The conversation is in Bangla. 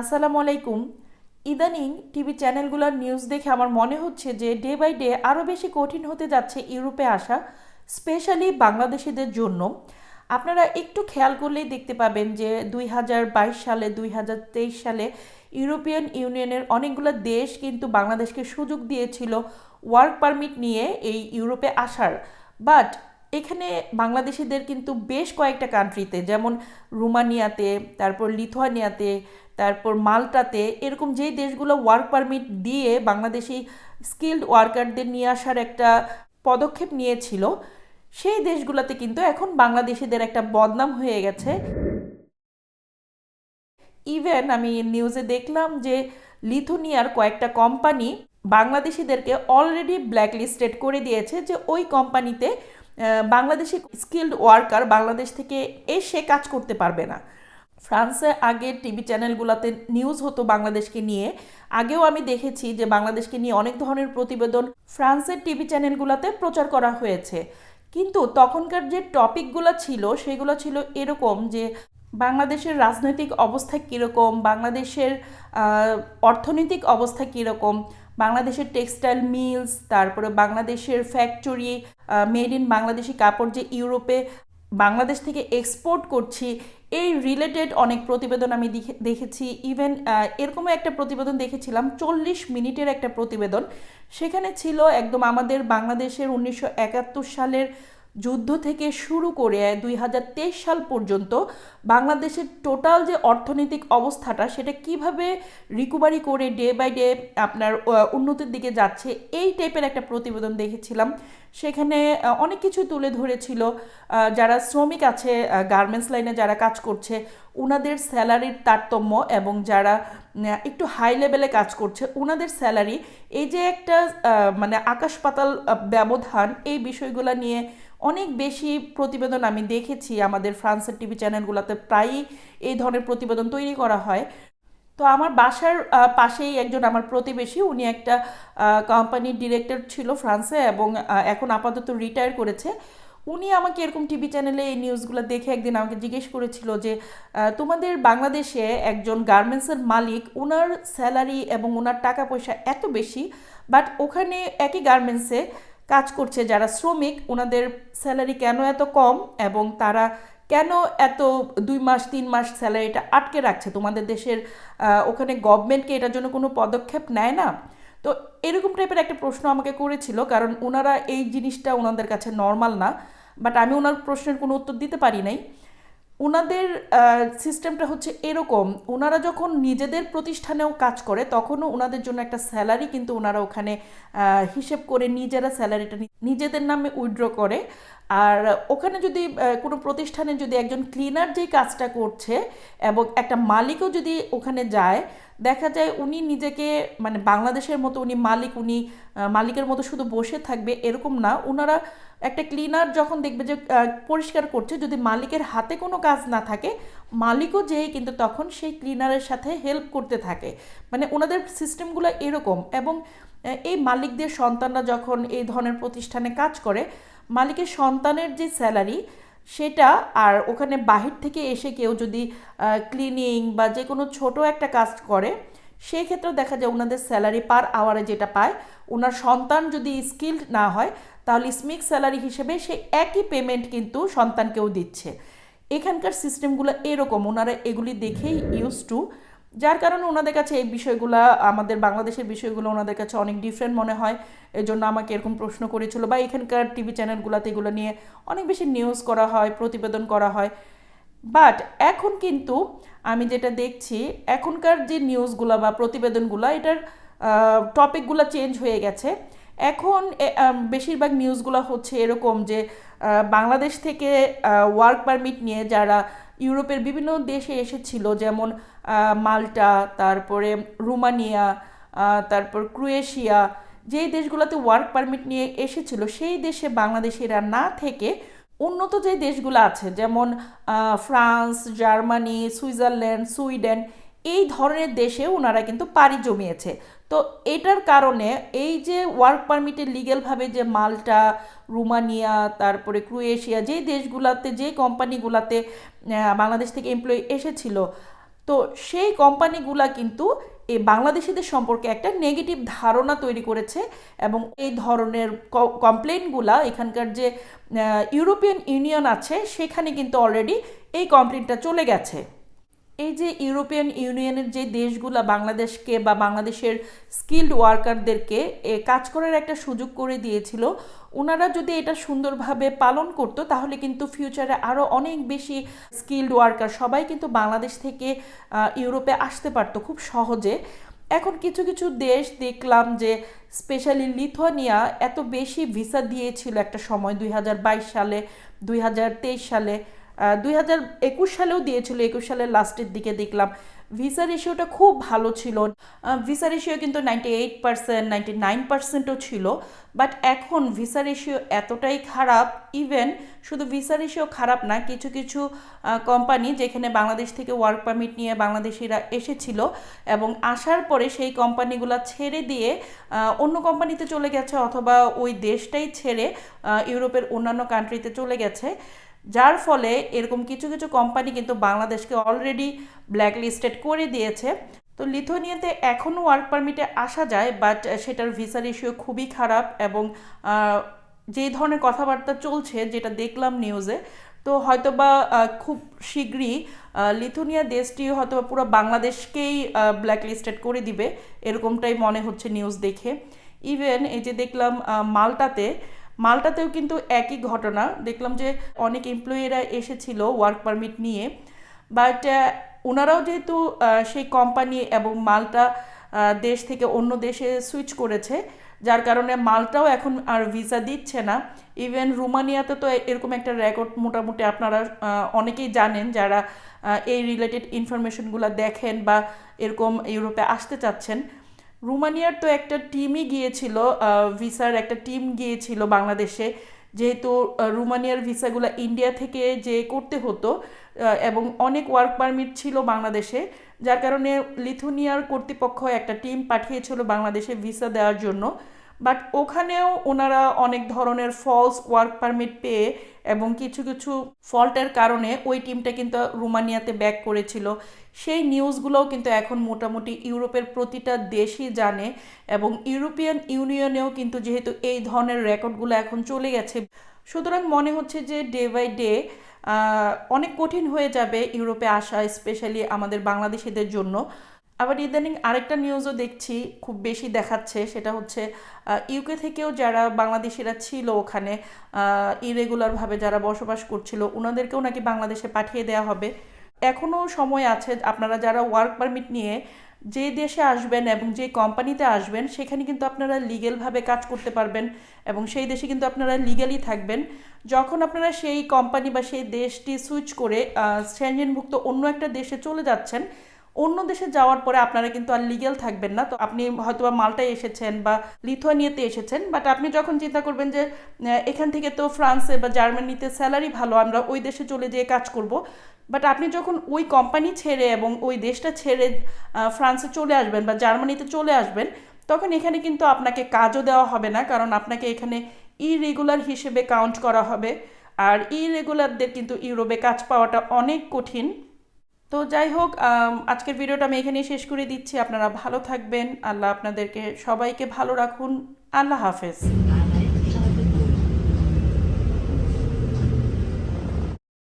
আসসালামু আলাইকুম। ইদানিং টিভি চ্যানেলগুলোর নিউজ দেখে আমার মনে হচ্ছে যে ডে বাই ডে আরও বেশি কঠিন হতে যাচ্ছে ইউরোপে আসা স্পেশালি বাংলাদেশিদের জন্য। আপনারা একটু খেয়াল করলেই দেখতে পাবেন যে দুই হাজার বাইশ সালে, দুই হাজার তেইশ সালে ইউরোপিয়ান ইউনিয়নের অনেকগুলো দেশ কিন্তু বাংলাদেশকে সুযোগ দিয়েছিল ওয়ার্ক পারমিট নিয়ে এই ইউরোপে আসার। বাট এখানে বাংলাদেশিদের কিন্তু বেশ কয়েকটা কান্ট্রিতে যেমন রুমানিয়াতে, তারপর লিথুয়ানিয়াতে, তারপর মাল্টাতে, এরকম যেই দেশগুলো ওয়ার্ক পারমিট দিয়ে বাংলাদেশি স্কিল্ড ওয়ার্কারদের নিয়ে আসার একটা পদক্ষেপ নিয়েছিল, সেই দেশগুলোতে কিন্তু এখন বাংলাদেশিদের একটা বদনাম হয়ে গেছে। ইভেন আমি নিউজে দেখলাম যে লিথুনিয়ার কয়েকটা কোম্পানি বাংলাদেশিদেরকে অলরেডি ব্ল্যাকলিস্টেড করে দিয়েছে যে ওই কোম্পানিতে বাংলাদেশি স্কিল্ড ওয়ার্কার বাংলাদেশ থেকে এসে কাজ করতে পারবে না। ফ্রান্সে আগে টিভি চ্যানেলগুলোতে নিউজ হতো বাংলাদেশকে নিয়ে। আগেও আমি দেখেছি যে বাংলাদেশকে নিয়ে অনেক ধরনের প্রতিবেদন ফ্রান্সের টিভি চ্যানেলগুলোতে প্রচার করা হয়েছে। কিন্তু তখনকার যে টপিকগুলো ছিল, সেগুলো ছিল এরকম যে বাংলাদেশের রাজনৈতিক অবস্থা কীরকম, বাংলাদেশের অর্থনৈতিক অবস্থা কীরকম বাংলাদেশের টেক্সটাইল মিলস, তারপরে বাংলাদেশের ফ্যাক্টরি মেড ইন বাংলাদেশি কাপড় যে ইউরোপে বাংলাদেশ থেকে এক্সপোর্ট করছি, এই রিলেটেড অনেক প্রতিবেদন আমি দেখে- দেখেছি। ইভেন এরকমও একটা প্রতিবেদন দেখেছিলাম, চল্লিশ মিনিটের একটা প্রতিবেদন। সেখানে ছিল একদম আমাদের বাংলাদেশের উনিশশো একাত্তর সালের যুদ্ধ থেকে শুরু করে দুই হাজার তেইশ সাল পর্যন্ত বাংলাদেশের টোটাল যে অর্থনৈতিক অবস্থাটা, সেটা কীভাবে রিকভারি করে ডে বাই ডে আপনার উন্নতির দিকে যাচ্ছে, এই টাইপের একটা প্রতিবেদন দেখেছিলাম। সেখানে অনেক কিছু তুলে ধরেছিল। যারা শ্রমিক আছে গার্মেন্টস লাইনে যারা কাজ করছে ওনাদের স্যালারির তারতম্য এবং যারা একটু হাই লেভেলে কাজ করছে ওনাদের স্যালারি, এই যে একটা মানে আকাশ পাতাল ব্যবধান, এই বিষয়গুলো নিয়ে অনেক বেশি প্রতিবেদন আমি দেখেছি আমাদের ফ্রান্সের টিভি চ্যানেলগুলোতে প্রায়ই এই ধরনের প্রতিবেদন তৈরি করা হয়। তো আমার বাসার পাশেই একজন আমার প্রতিবেশী, উনি একটা কোম্পানির ডিরেক্টর ছিল ফ্রান্সে এবং এখন আপাতত রিটায়ার করেছে। উনি আমাকে এরকম টিভি চ্যানেলে এই নিউজগুলো দেখে একদিন আমাকে জিজ্ঞেস করেছিল যে তোমাদের বাংলাদেশে একজন গার্মেন্টসের মালিক ওনার স্যালারি এবং ওনার টাকা পয়সা এত বেশি বাট ওখানে একই গার্মেন্টসে কাজ করছে, যারা শ্রমিক, ওনাদের স্যালারি কেন এত কম এবং তারা কেন এত দুই মাস, তিন মাস স্যালারিটা আটকে রাখছে? তোমাদের দেশের ওখানে গভর্নমেন্টকে এটার জন্য কোনো পদক্ষেপ নেয় না? তো এরকম টাইপের একটা প্রশ্ন আমাকে করেছিল, কারণ ওনারা এই জিনিসটা ওনাদের কাছে নর্মাল না বাট আমি ওনার প্রশ্নের কোনো উত্তর দিতে পারি নাই। ওনাদের সিস্টেমটা হচ্ছে এরকম। ওনারা যখন নিজেদের প্রতিষ্ঠানেও কাজ করে, তখনও ওনাদের জন্য একটা স্যালারি কিন্তু ওনারা ওখানে হিসেব করে নিজেরা স্যালারিটা নিজেদের নামে উইড্র করে। আর ওখানে যদি কোনো প্রতিষ্ঠানে যদি একজন ক্লিনার যেই কাজটা করছে এবং একটা মালিকও যদি ওখানে যায় দেখা যায় উনি নিজেকে মানে বাংলাদেশের মতো উনি মালিক, উনি মালিকের মতো শুধু বসে থাকবে এরকম না। ওনারা একটা ক্লিনার যখন দেখবে যে পরিষ্কার করছে, যদি মালিকের হাতে কোনো কাজ না থাকে, মালিকও যেয়ে কিন্তু তখন সেই ক্লিনারের সাথে হেল্প করতে থাকে। মানে ওনাদের সিস্টেমগুলো এরকম এবং এই মালিকদের সন্তানরা যখন এই ধরনের প্রতিষ্ঠানে কাজ করে, মালিকের সন্তানের যে স্যালারি সেটা আর ওখানে বাহির থেকে এসে কেউ যদি ক্লিনিং বা যে কোনো ছোট একটা কাজ করে সেই ক্ষেত্রে দেখা যায় ওনাদের স্যালারি পার আওয়ারে যেটা পায়, ওনার সন্তান যদি স্কিল্ড না হয়, তাহলে স্মিক স্যালারি হিসেবে সে একই পেমেন্ট কিন্তু সন্তানকেও দিচ্ছে। এখানকার সিস্টেমগুলো এরকম, ওনারা এগুলি দেখেই ইউজ টু যার কারণে ওনাদের কাছে এই বিষয়গুলো, আমাদের বাংলাদেশের বিষয়গুলো ওনাদের কাছে অনেক ডিফারেন্ট মনে হয়। এই জন্য আমাকে এরকম প্রশ্ন করেছিল। বা এখানকার টিভি চ্যানেলগুলোতে এগুলো নিয়ে অনেক বেশি নিউজ করা হয়, প্রতিবেদন করা হয়। বাট এখন কিন্তু আমি যেটা দেখছি, এখনকার যে নিউজগুলো বা প্রতিবেদনগুলো, এটার টপিকগুলো চেঞ্জ হয়ে গেছে। এখন বেশিরভাগ নিউজগুলো হচ্ছে এরকম যে বাংলাদেশ থেকে ওয়ার্ক পারমিট নিয়ে যারা ইউরোপের বিভিন্ন দেশে এসেছিল, যেমন মাল্টা, তারপরে রুমানিয়া তারপর ক্রোয়েশিয়া, যেই দেশগুলোতে ওয়ার্ক পারমিট নিয়ে এসেছিল, সেই দেশে বাংলাদেশিরা না থেকে উন্নত যে দেশগুলো আছে, যেমন ফ্রান্স, জার্মানি, সুইজারল্যান্ড, সুইডেন, এই ধরনের দেশে ওনারা কিন্তু পাড়ি জমিয়েছে। তো এটার কারণে এই যে ওয়ার্ক পারমিটের লিগেলভাবে যে মাল্টা রুমানিয়া, তারপরে ক্রোয়েশিয়া, যেই দেশগুলোতে যে কোম্পানিগুলোতে বাংলাদেশ থেকে এমপ্লয়ি এসেছিল, তো সেই কোম্পানিগুলা কিন্তু এই বাংলাদেশিদের সম্পর্কে একটা নেগেটিভ ধারণা তৈরি করেছে এবং এই ধরনের কমপ্লেনগুলা এখানকার যে ইউরোপিয়ান ইউনিয়ন আছে, সেখানে কিন্তু অলরেডি এই কমপ্লেনটা চলে গেছে। এই যে ইউরোপিয়ান ইউনিয়নের যে দেশগুলা বাংলাদেশকে বা বাংলাদেশের স্কিল্ড ওয়ার্কারদেরকে কাজ করার একটা সুযোগ করে দিয়েছিল ওনারা যদি এটা সুন্দরভাবে পালন করতো, তাহলে কিন্তু ফিউচারে আরও অনেক বেশি স্কিল্ড ওয়ার্কার সবাই কিন্তু বাংলাদেশ থেকে ইউরোপে আসতে পারতো খুব সহজে। এখন কিছু কিছু দেশ দেখলাম যে স্পেশালি লিথুয়ানিয়া এত বেশি ভিসা দিয়েছিল একটা সময়, দুই হাজার বাইশ সালে, দুই হাজার তেইশ সালে। দুই হাজার একুশ সালেও দিয়েছিল, একুশ সালের লাস্টের দিকে দেখলাম। ভিসা রেশিওটা খুব ভালো ছিল। ভিসা রেশিও কিন্তু ninety eight percent, ninety nine পার্সেন্টও ছিল। বাট এখন ভিসা রেশিও এতটাই খারাপ, ইভেন শুধু ভিসা রেশিও খারাপ না, কিছু কিছু কোম্পানি যেখানে বাংলাদেশ থেকে ওয়ার্ক পারমিট নিয়ে বাংলাদেশিরা এসেছিল এবং আসার পরে সেই কোম্পানিগুলো ছেড়ে দিয়ে অন্য কোম্পানিতে চলে গেছে অথবা ওই দেশটাই ছেড়ে ইউরোপের অন্যান্য কান্ট্রিতে চলে গেছে। যার ফলে এরকম কিছু কিছু কোম্পানি কিন্তু বাংলাদেশকে অলরেডি ব্ল্যাক লিস্টেড করে দিয়েছে। তো লিথুয়ানিয়াতে এখনও ওয়ার্ক পারমিটে আসা যায় বাট সেটার ভিসা রেশিও খুবই খারাপ এবং যে ধরনের কথাবার্তা চলছে, যেটা দেখলাম নিউজে তো হয়তোবা খুব শীঘ্রই লিথুনিয়া দেশটি হয়তো পুরো বাংলাদেশকেই ব্ল্যাক লিস্টেড করে দিবে, এরকমটাই মনে হচ্ছে নিউজ দেখে। ইভেন এই যে দেখলাম মালটাতে মালটাতেও কিন্তু একই ঘটনা। দেখলাম যে অনেক এমপ্লয়িরা এসেছিল ওয়ার্ক পারমিট নিয়ে। বাট ওনারাও যেহেতু সেই কোম্পানি এবং মালটা দেশ থেকে অন্য দেশে সুইচ করেছে, যার কারণে মালটাও এখন আর ভিসা দিচ্ছে না। ইভেন রুমানিয়াতে তো এরকম একটা রেকর্ড মোটামুটি আপনারা অনেকেই জানেন যারা এই রিলেটেড ইনফরমেশনগুলো দেখেন বা এরকম ইউরোপে আসতে চাচ্ছেন। রুমানিয়ার তো একটা টিমই গিয়েছিল ভিসার একটা টিম গিয়েছিল বাংলাদেশে। যেহেতু রুমানিয়ার ভিসাগুলো ইন্ডিয়া থেকে যে করতে হতো এবং অনেক ওয়ার্ক পারমিট ছিল বাংলাদেশে, যার কারণে লিথুনিয়ার কর্তৃপক্ষ একটা টিম পাঠিয়েছিল বাংলাদেশে ভিসা দেওয়ার জন্য। বাট ওখানেও ওনারা অনেক ধরনের ফলস ওয়ার্ক পারমিট পেয়ে এবং কিছু কিছু ফল্টের কারণে ওই টিমটা কিন্তু রোমানিয়াতে ব্যাক করেছিল। সেই নিউজগুলোও কিন্তু এখন মোটামুটি ইউরোপের প্রতিটা দেশই জানে এবং ইউরোপিয়ান ইউনিয়নেও কিন্তু যেহেতু এই ধরনের রেকর্ডগুলো এখন চলে গেছে। সুতরাং মনে হচ্ছে যে ডে বাই ডে অনেক কঠিন হয়ে যাবে ইউরোপে আসা স্পেশালি আমাদের বাংলাদেশিদের জন্য। আবার ইদানিং আরেকটা নিউজও দেখছি, খুব বেশি দেখাচ্ছে, সেটা হচ্ছে ইউকে থেকেও যারা বাংলাদেশিরা ছিল ওখানে ইরেগুলারভাবে যারা বসবাস করছিল ওনাদেরকেও নাকি বাংলাদেশে পাঠিয়ে দেওয়া হবে। এখনও সময় আছে, আপনারা যারা ওয়ার্ক পারমিট নিয়ে যে দেশে আসবেন এবং যে কোম্পানিতে আসবেন, সেখানে কিন্তু আপনারা লিগেলভাবে কাজ করতে পারবেন এবং সেই দেশে কিন্তু আপনারা লিগালি থাকবেন। যখন আপনারা সেই কোম্পানি বা সেই দেশটি সুইচ করে সেঞ্জেনভুক্ত অন্য একটা দেশে চলে যাচ্ছেন অন্য দেশে যাওয়ার পরে আপনারা কিন্তু আর লিগেল থাকবেন না। তো আপনি হয়তো বা মাল্টায় এসেছেন বা লিথুয়ানিয়াতে এসেছেন বাট আপনি যখন চিন্তা করবেন যে এখান থেকে তো ফ্রান্সে বা জার্মানিতে স্যালারি ভালো, আমরা ওই দেশে চলে যেয়ে কাজ করব বাট আপনি যখন ওই কোম্পানি ছেড়ে এবং ওই দেশটা ছেড়ে ফ্রান্সে চলে আসবেন বা জার্মানিতে চলে আসবেন, তখন এখানে কিন্তু আপনাকে কাজও দেওয়া হবে না, কারণ আপনাকে এখানে ইরেগুলার হিসেবে কাউন্ট করা হবে। আর ইরেগুলারদের কিন্তু ইউরোপে কাজ পাওয়াটা অনেক কঠিন। তো যাই হোক আজকের ভিডিওটা আমি এখানেই শেষ করে দিচ্ছি। আপনারা ভালো থাকবেন। আল্লাহ আপনাদেরকে সবাইকে ভালো রাখুন। আল্লাহ হাফেজ।